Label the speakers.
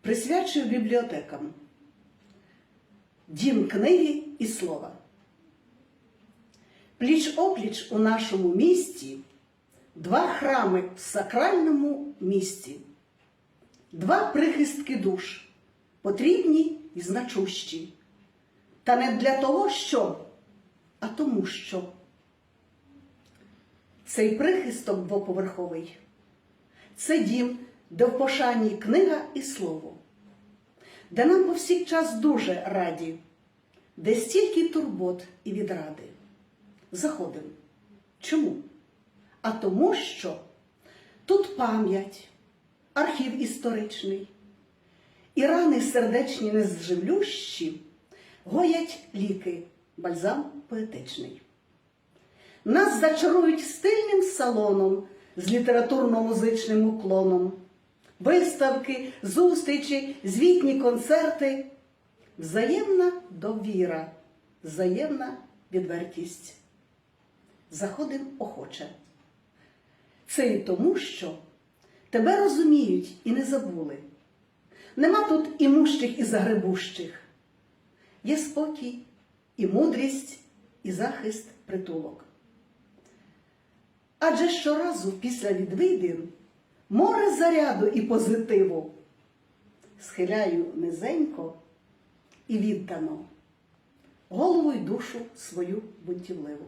Speaker 1: присвячую бібліотекам. Дім книги і слова. Пліч опліч у нашому місті два храми в сакральному місті, два прихистки душ, потрібні і значущі. Та не для того, що, а тому, що. Цей прихисток двоповерховий це дім, де в пошані книга і слово, де нам повсякчас дуже раді, де стільки турбот і відради. Заходимо. Чому? А тому, що тут пам'ять, архів історичний, і рани сердечні незживлющі гоять ліки, бальзам поетичний. Нас зачарують стильним салоном з літературно-музичним уклоном, виставки, зустрічі, звітні концерти, взаємна довіра, взаємна відвертість. Заходим охоче. Це і тому, що тебе розуміють і не забули. Нема тут і мущих, і загребущих. Є спокій, і мудрість, і захист притулок. Адже щоразу після відвідин море заряду і позитиву схиляю низенько і віддано голову й душу свою бунтівливу.